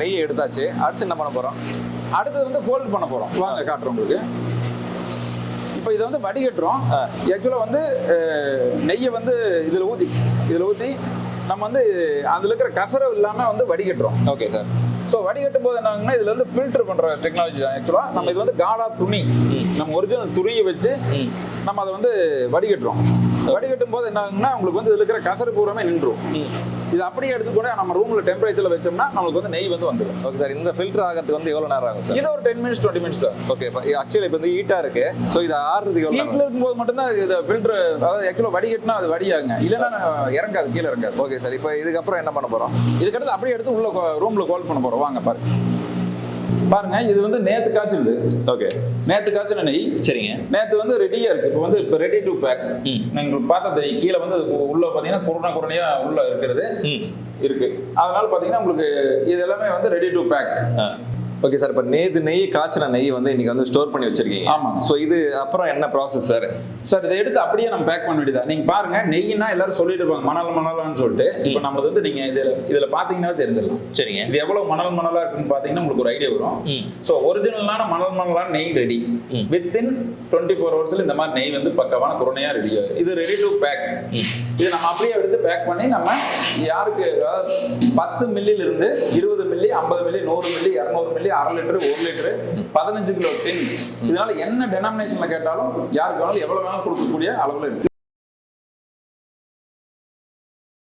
நெய் எடுத்தாச்சு. அடுத்து என்ன பண்ண போறோம்? அடுத்தது வந்து ஹோல்ட் பண்ண போறோம். வாங்க காட்டுறோம் உங்களுக்கு. இப்போ இதை வந்து வடிகட்டுறோம். ஆக்சுவலாக வந்து நெய்யை வந்து இதில் ஊற்றி இதில் ஊற்றி நம்ம வந்து அதில் இருக்கிற கசரவு இல்லாமல் வந்து வடிகட்டுறோம். Okay sir. ஸோ வடிகட்டும் போது என்னங்கன்னா இதுல வந்து ஃபில்டர் பண்ற டெக்னாலஜி தான் ஆக்சுவலா நம்ம இது வந்து காடா துணி. நம்ம ஒரிஜினல் துணியை வச்சு நம்ம அதை வந்து வடிகட்டுறோம். வடிகட்டும் போது என்ன ஆகுங்கன்னா உங்களுக்கு வந்து இதுல இருக்கிற கசரு பூராமே நின்றும் இது அப்படியே எடுத்து கூட நம்ம ரூம்ல டெம்பரேச்சர்ல வச்சோம்னா நம்மளுக்கு வந்து நெய் வந்து வந்துடும் ஓகே சார் இந்த ஃபில்டர் ஆகிறதுக்கு வந்து எவ்வளவு நேரம் ஆகும் சார் இது ஒரு டென் மினிட்ஸ் டுவெண்ட்டி மினிட்ஸ் தான். ஓகே ஆக்சுவலி இப்போ வந்து ஹீட்டா இருக்கு. ஸோ இது ஆறுறதுக்கு எவ்வளவு ஹீட்ல இருக்கும்போது மட்டும்தான் இது ஃபில்டர் அதாவது ஆக்சுவலா வடிகட்டினா அது வடியாகுங்க. இல்லைன்னா இறங்காது கீழே இறங்காது. ஓகே சார் இப்போ இதுக்கப்புறம் என்ன பண்ண போறோம்? இதுக்கடுத்து அப்படியே எடுத்து உள்ள ரூம்ல கால் பண்ண போறோம். வாங்க பாருங்க. பாருங்க இது வந்து நேத்து காய்ச்சல் ஓகே நேத்து காய்ச்சல் நெய். சரிங்க. நேத்து வந்து ரெடியா இருக்கு. இப்போ வந்து இப்போ ரெடி டு பேக் ம். நீங்க பார்த்தா தெரியும் கீழே வந்து உள்ள பாத்தீங்கன்னா குருணை குருணையா உள்ள இருக்கிறது. இருக்கு. அதனால பாத்தீங்கன்னா உங்களுக்கு இது எல்லாமே வந்து ready to pack okay sir இப்போ நேத்து நெய் காய்ச்சின நெய் வந்து இன்னைக்கு வந்து ஸ்டோர் பண்ணி வச்சிருக்கீங்க. ஆமாங்க. ஸோ இது அப்புறம் என்ன ப்ராசஸ் சார் சார் இதை எடுத்து அப்படியே நம்ம பேக் பண்ண வேண்டியதா நீங்க பாருங்க நெய்னா எல்லாரும் சொல்லிட்டு இருப்பாங்க மணல் மணலான்னு சொல்லிட்டு. இப்போ நம்மளுக்கு வந்து நீங்க இதுல இதுல பாத்தீங்கன்னா தெரிஞ்சிடலாம். சரிங்க. இது எவ்வளவு மணல் மணலா இருக்குன்னு பாத்தீங்கன்னா உங்களுக்கு ஒரு ஐடியா வரும். ஸோ ஒரிஜினலான மணல் மணலான நெய் ரெடி. வித்தின் டுவெண்ட்டி ஃபோர் ஹவர்ஸ்ல இந்த மாதிரி நெய் வந்து பக்கவான குருணையா ரெடி ஆகும் இது ரெடி டு பேக் இது நம்ம அப்படியே எடுத்து பேக் பண்ணி நம்ம யாருக்கு பத்து மில்லில இருந்து இருபது மில்லி ஐம்பது மில்லி நூறு மில்லி இரநூறு மில்லி அரை லிட்டரு ஒரு லிட்டரு பதினஞ்சு கிலோ டென் இதனால என்ன டெனாமினேஷன்ல கேட்டாலும் யாருக்கு வேணாலும் எவ்வளவு வேணாலும் கொடுக்கக்கூடிய அளவுல இருக்கு.